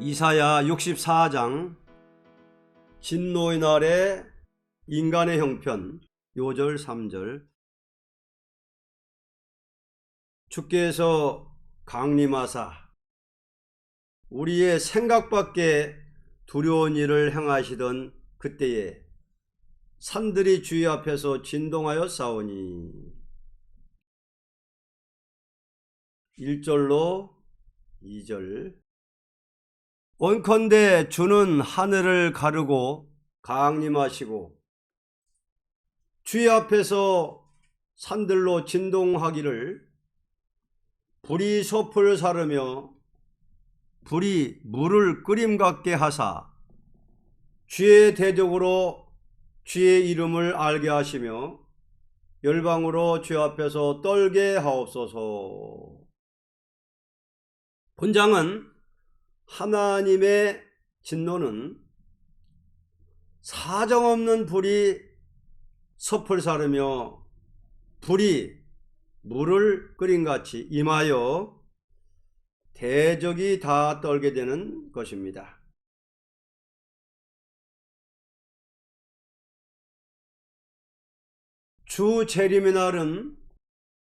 이사야 64장 진노의 날에 인간의 형편 요절 3절. 주께서 강림하사 우리의 생각밖에 두려운 일을 행하시던 그때에 산들이 주의 앞에서 진동하여 싸우니. 1절로 2절 원컨대 주는 하늘을 가르고 강림하시고 주의 앞에서 산들로 진동하기를 불이 섭을 사르며 불이 물을 끓임 같게 하사 주의 대적으로 주의 이름을 알게 하시며 열방으로 주 앞에서 떨게 하옵소서. 본장은 하나님의 진노는 사정없는 불이 섭을 사르며 불이 물을 끓인 같이 임하여 대적이 다 떨게 되는 것입니다. 주 재림의 날은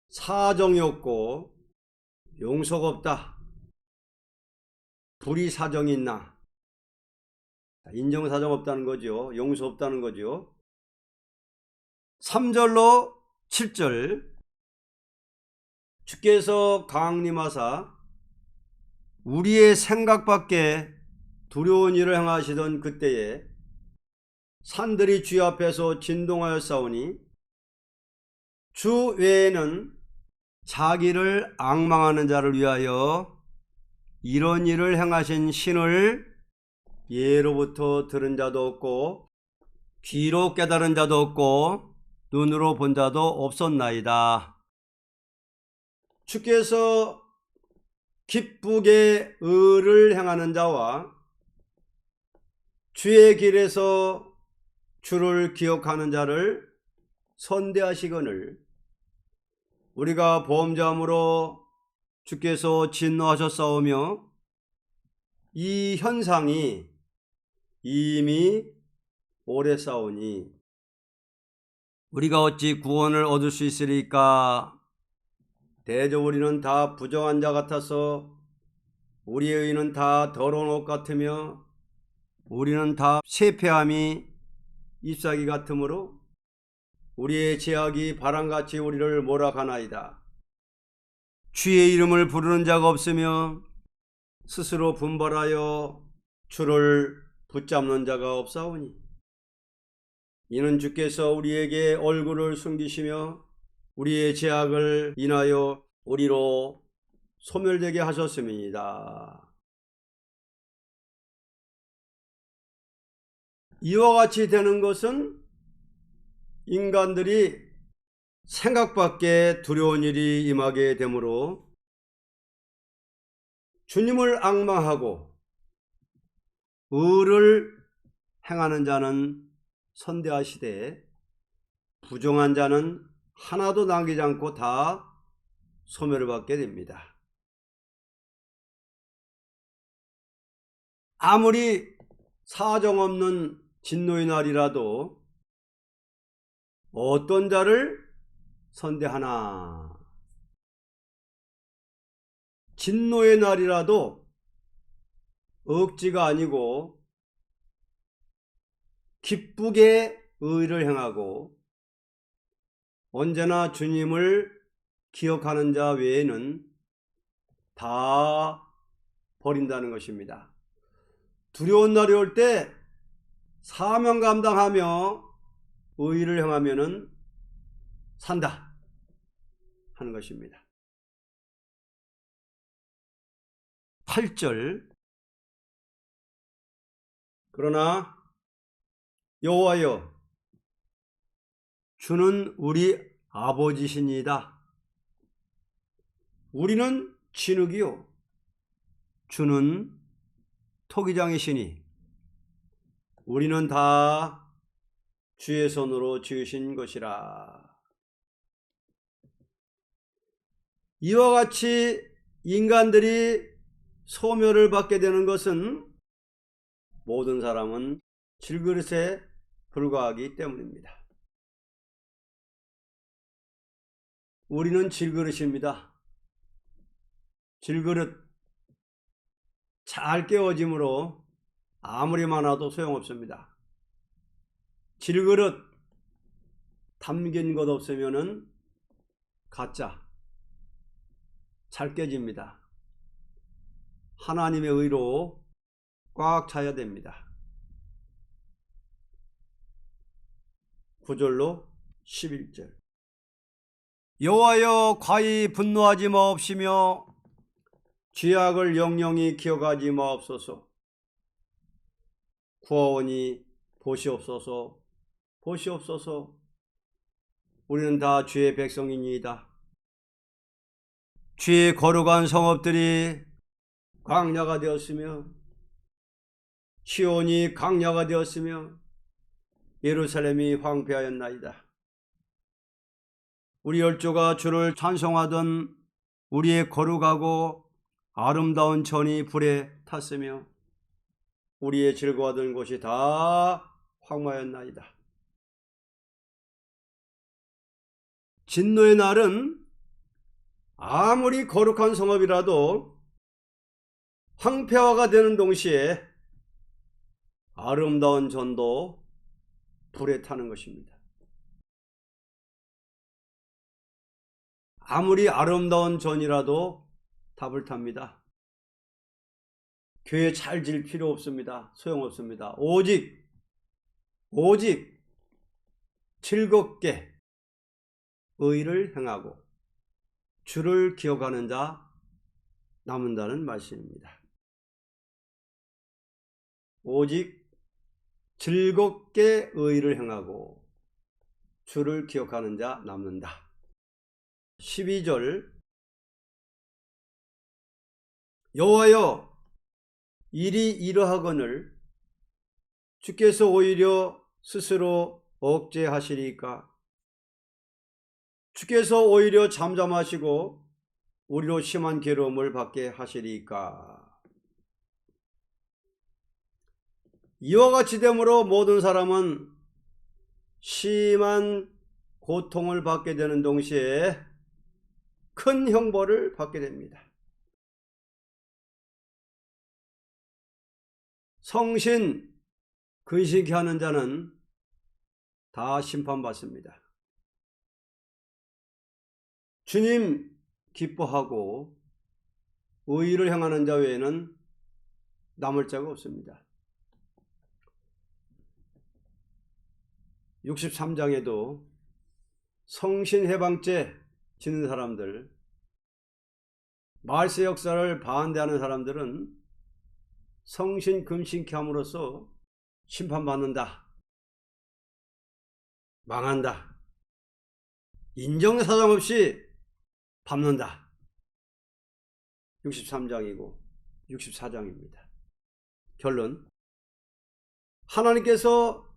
사정이 없고 용서가 없다. 불이 사정이 있나? 인정 사정 없다는 거죠. 용서 없다는 거죠. 3절로 7절 주께서 강림하사 우리의 생각밖에 두려운 일을 행하시던 그때에 산들이 주 앞에서 진동하여 싸우니 주 외에는 자기를 악망하는 자를 위하여 이런 일을 행하신 신을 예로부터 들은 자도 없고 귀로 깨달은 자도 없고 눈으로 본 자도 없었나이다. 주께서 기쁘게 의를 행하는 자와 주의 길에서 주를 기억하는 자를 선대하시거늘 우리가 보험자함으로 주께서 진노하셨사오며 이 현상이 이미 오래 싸우니 우리가 어찌 구원을 얻을 수 있으리까 대저 우리는 다 부정한 자 같아서 우리의 의는 다 더러운 옷 같으며 우리는 다 쇠폐함이 잎사귀 같으므로 우리의 제약이 바람같이 우리를 몰아가나이다. 주의 이름을 부르는 자가 없으며 스스로 분발하여 주를 붙잡는 자가 없사오니 이는 주께서 우리에게 얼굴을 숨기시며 우리의 제약을 인하여 우리로 소멸되게 하셨음이니이다. 이와 같이 되는 것은 인간들이 생각밖에 두려운 일이 임하게 되므로 주님을 악망하고 의를 행하는 자는 선대하시되 부정한 자는 하나도 남기지 않고 다 소멸을 받게 됩니다. 아무리 사정없는 진노의 날이라도 어떤 자를 선대하나 진노의 날이라도 억지가 아니고 기쁘게 의를 행하고 언제나 주님을 기억하는 자 외에는 다 버린다는 것입니다. 두려운 날이 올 때 사명 감당하며 의를 행하면은 산다 하는 것입니다. 8절 그러나 여호와여 주는 우리 아버지시니다. 우리는 진흙이요 주는 토기장이시니 우리는 다 주의 손으로 지으신 것이라. 이와 같이 인간들이 소멸을 받게 되는 것은 모든 사람은 질그릇에 불과하기 때문입니다. 우리는 질그릇입니다. 질그릇 잘 깨워짐으로 아무리 많아도 소용없습니다. 질그릇 담긴 것 없으면은 가짜 잘 깨집니다. 하나님의 의로 꽉 차야 됩니다. 9절로 11절 여호와여 과히 분노하지 마옵시며 죄악을 영영히 기억하지 마옵소서 구하오니 보시옵소서 보시옵소서 우리는 다 주의 백성이니이다 주의 거룩한 성읍들이 광야가 되었으며 시온이 강야가 되었으며 예루살렘이 황폐하였나이다. 우리 열조가 주를 찬송하던 우리의 거룩하고 아름다운 전이 불에 탔으며 우리의 즐거워하던 곳이 다 황마였나이다. 진노의 날은 아무리 거룩한 성읍이라도 황폐화가 되는 동시에 아름다운 전도 불에 타는 것입니다. 아무리 아름다운 전이라도 답을 탑니다. 교회 잘 질 필요 없습니다. 소용없습니다. 오직, 오직 즐겁게 의를 행하고 주를 기억하는 자 남은다는 말씀입니다. 오직 즐겁게 의를 행하고 주를 기억하는 자 남는다. 12절 여호와여 일이 이러하거늘 주께서 오히려 스스로 억제하시리까 주께서 오히려 잠잠하시고 우리로 심한 괴로움을 받게 하시리까 이와 같이 되므로 모든 사람은 심한 고통을 받게 되는 동시에 큰 형벌을 받게 됩니다. 성신 근식히 하는 자는 다 심판받습니다. 주님 기뻐하고 의를 행하는 자 외에는 남을 자가 없습니다. 63장에도 성신해방죄 지는 사람들, 말세 역사를 반대하는 사람들은 성신 금신케 함으로써 심판받는다. 망한다. 인정사정 없이 밟는다. 63장이고 64장입니다. 결론 하나님께서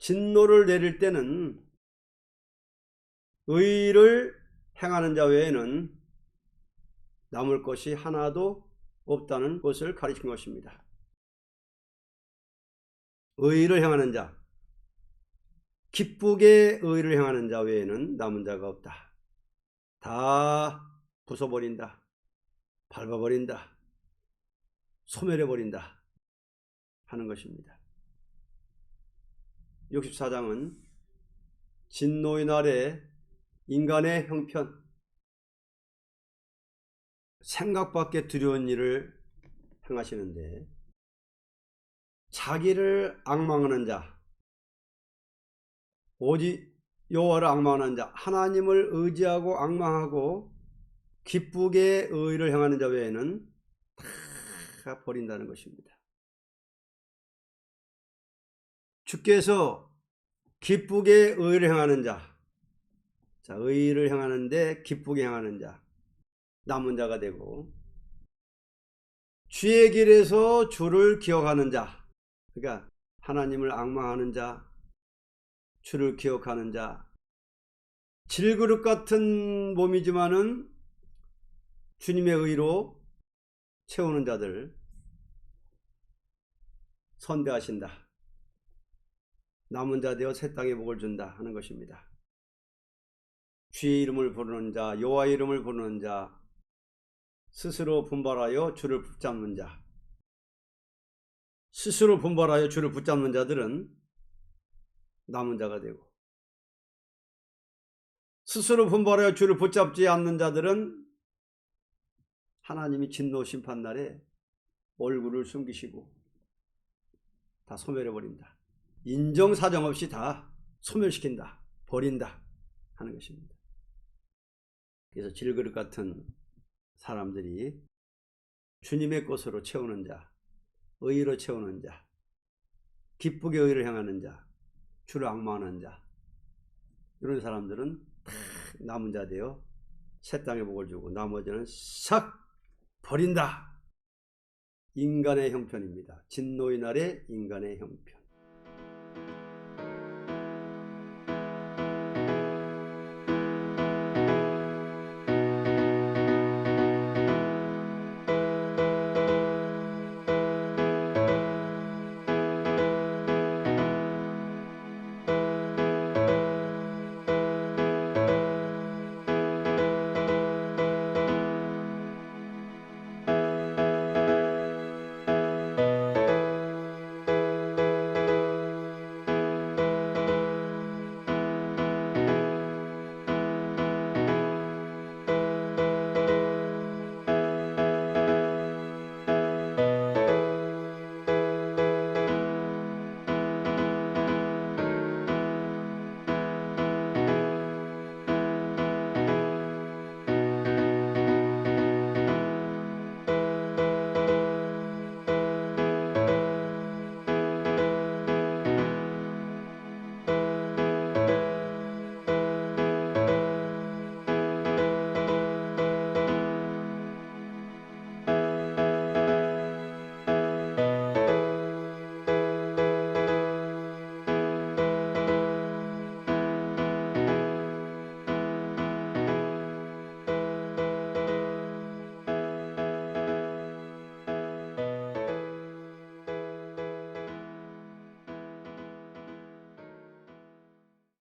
진노를 내릴 때는 의를 행하는 자 외에는 남을 것이 하나도 없다는 것을 가르친 것입니다. 의를 행하는 자, 기쁘게 의를 행하는 자 외에는 남은 자가 없다. 다 부숴버린다. 밟아버린다. 소멸해버린다. 하는 것입니다. 64장은 진노의 날에 인간의 형편, 생각밖에 두려운 일을 행하시는데 자기를 악망하는 자, 오직 여호와를 악망하는 자, 하나님을 의지하고 악망하고 기쁘게 의를 행하는 자 외에는 다 버린다는 것입니다. 주께서 기쁘게 의를 행하는 자, 자 의를 행하는데 기쁘게 행하는 자, 남은 자가 되고 주의 길에서 주를 기억하는 자, 그러니까 하나님을 악망하는 자, 주를 기억하는 자, 질그릇 같은 몸이지만은 주님의 의로 채우는 자들, 선대하신다. 남은 자 되어 새 땅에 복을 준다 하는 것입니다. 주의 이름을 부르는 자, 여호와 의 이름을 부르는 자, 스스로 분발하여 주를 붙잡는 자, 스스로 분발하여 주를 붙잡는 자들은 남은 자가 되고, 스스로 분발하여 주를 붙잡지 않는 자들은 하나님이 진노 심판 날에 얼굴을 숨기시고 다 소멸해 버린다. 인정 사정 없이 다 소멸시킨다. 버린다 하는 것입니다. 그래서 질그릇 같은 사람들이 주님의 것으로 채우는 자, 의로 채우는 자, 기쁘게 의를 향하는 자, 주를 악마하는 자, 이런 사람들은 다 남은 자 되어 새 땅에 복을 주고 나머지는 싹 버린다. 인간의 형편입니다. 진노의 날의 인간의 형편.